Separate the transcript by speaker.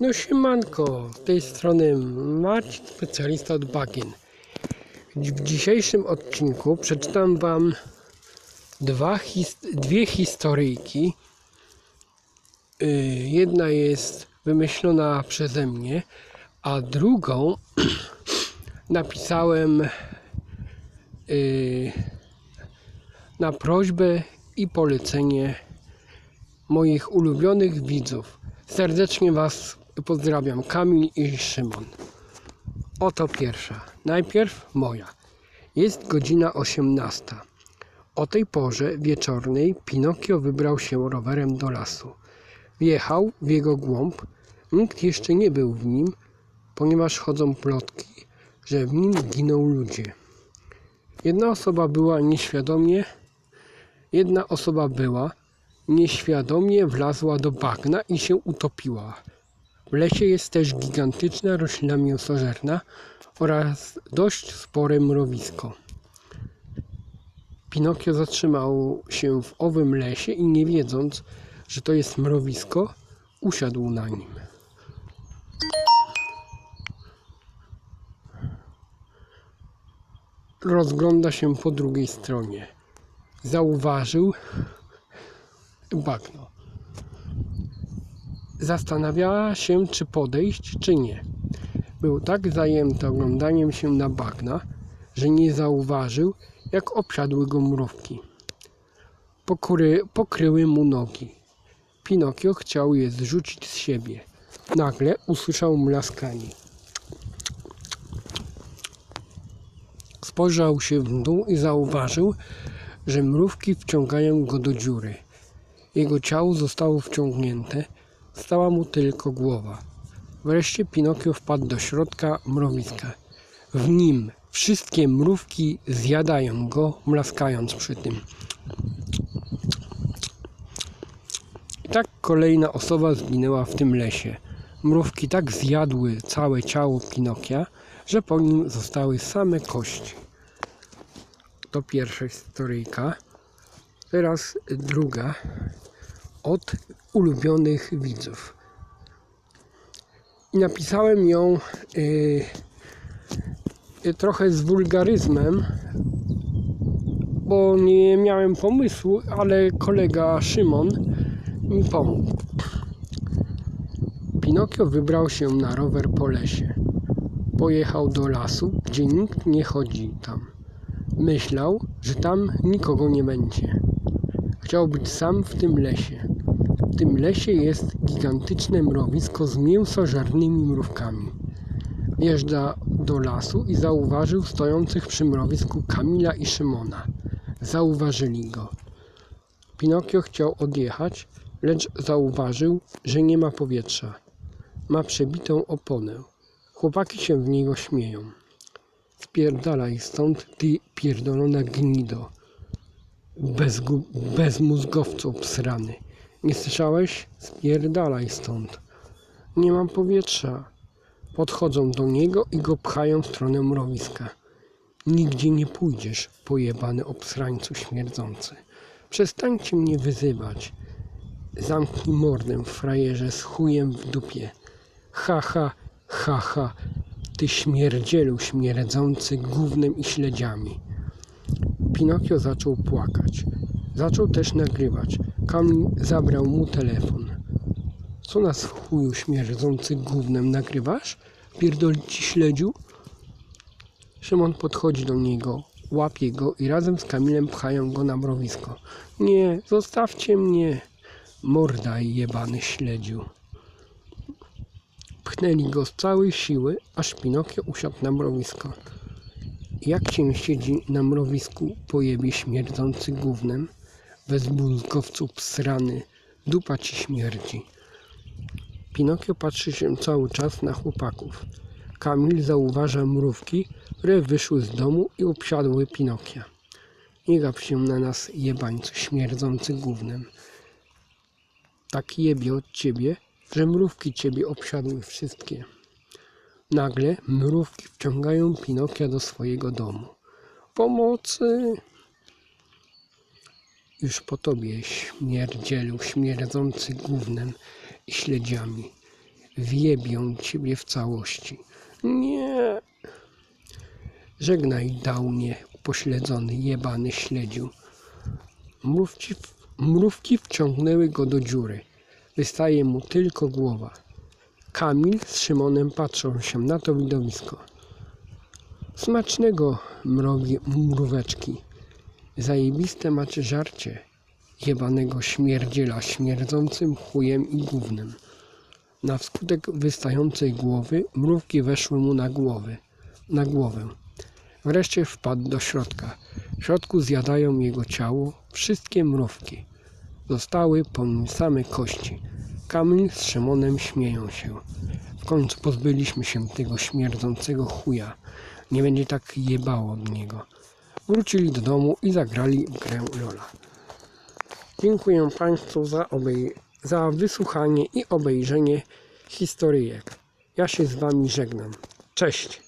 Speaker 1: No siemanko, z tej strony Marcin, specjalista od bagien. W dzisiejszym odcinku przeczytam Wam dwa dwie historyjki. Yy, Jedna jest wymyślona przeze mnie, a drugą napisałem yy, na prośbę i polecenie moich ulubionych widzów. Serdecznie Was pozdrawiam, Kamil i Szymon. Oto pierwsza. Najpierw moja. Jest godzina 18. O tej porze wieczornej Pinokio wybrał się rowerem do lasu. Wjechał w jego głąb. Nikt jeszcze nie był w nim, ponieważ chodzą plotki, że w nim giną ludzie. Jedna osoba była nieświadomie, jedna osoba była nieświadomie wlazła do bagna i się utopiła. W lesie jest też gigantyczna roślina mięsożerna oraz dość spore mrowisko. Pinokio zatrzymał się w owym lesie i nie wiedząc, że to jest mrowisko, usiadł na nim. Rozgląda się po drugiej stronie. Zauważył bagno. Zastanawiała się, czy podejść, czy nie. Był tak zajęty oglądaniem się na bagna, że nie zauważył, jak obsiadły go mrówki. Pokry, pokryły mu nogi. Pinokio chciał je zrzucić z siebie. Nagle usłyszał mlaskanie. Spojrzał się w dół i zauważył, że mrówki wciągają go do dziury. Jego ciało zostało wciągnięte, stała mu tylko głowa. Wreszcie Pinokio wpadł do środka mrowiska. W nim wszystkie mrówki zjadają go, mlaskając przy tym. I tak kolejna osoba zginęła w tym lesie. Mrówki tak zjadły całe ciało Pinokia, że po nim zostały same kości. To pierwsza historyjka. Teraz druga od ulubionych widzów. I napisałem ją yy, trochę z wulgaryzmem, bo nie miałem pomysłu, ale kolega Szymon mi pomógł. Pinokio wybrał się na rower po lesie. Pojechał do lasu, gdzie nikt nie chodzi tam. Myślał, że tam nikogo nie będzie. Chciał być sam w tym lesie. W tym lesie jest gigantyczne mrowisko z mięsożarnymi mrówkami. Wjeżdża do lasu i zauważył stojących przy mrowisku Kamila i Szymona. Zauważyli go. Pinokio chciał odjechać, lecz zauważył, że nie ma powietrza. Ma przebitą oponę. Chłopaki się w niego śmieją. Spierdalaj stąd, ty pierdolona gnido. Bezgu- bezmózgowcu obsrany. Nie słyszałeś? Spierdalaj stąd. Nie mam powietrza. Podchodzą do niego i go pchają w stronę mrowiska. Nigdzie nie pójdziesz, pojebany obsrańcu śmierdzący. Przestańcie mnie wyzywać. Zamknij mordę, frajerze, z chujem w dupie. Ha, ha, ha, ha, ty śmierdzielu śmierdzący gównem i śledziami. Pinokio zaczął płakać. Zaczął też nagrywać. Kamil zabrał mu telefon. Co nas w chuju śmierdzący gównem nagrywasz? Pierdoli ci śledziu? Szymon podchodzi do niego, łapie go i razem z Kamilem pchają go na mrowisko. Nie, zostawcie mnie. Morda jebany śledziu. Pchnęli go z całej siły, aż Pinokio usiadł na mrowisko. Jak cię siedzi na mrowisku pojebie śmierdzący gównem? Bez mózgowcu psrany, dupa ci śmierdzi. Pinokio patrzy się cały czas na chłopaków. Kamil zauważa mrówki, które wyszły z domu i obsiadły Pinokia. Nie gap się na nas, jebańcu śmierdzący gównem. Tak jebie od ciebie, że mrówki ciebie obsiadły wszystkie. Nagle mrówki wciągają Pinokia do swojego domu. Pomocy! Już po tobie, śmierdzielu, śmierdzący gównem i śledziami. wjebią ciebie w całości. Nie. Żegnaj, dałnie, upośledzony, jebany śledziu. Mrówki, mrówki wciągnęły go do dziury. Wystaje mu tylko głowa. Kamil z Szymonem patrzą się na to widowisko. Smacznego, mrowie, mróweczki. Zajebiste macie żarcie. Jebanego śmierdziela śmierdzącym chujem i gównem. Na wskutek wystającej głowy mrówki weszły mu na głowę. Na głowę. Wreszcie wpadł do środka. W środku zjadają jego ciało wszystkie mrówki. Zostały po nim same kości. Kamil z Szymonem śmieją się. W końcu pozbyliśmy się tego śmierdzącego chuja. Nie będzie tak jebało od niego. Wrócili do domu i zagrali w grę Lola. Dziękuję Państwu za, obej- za wysłuchanie i obejrzenie historyjek. Ja się z Wami żegnam. Cześć!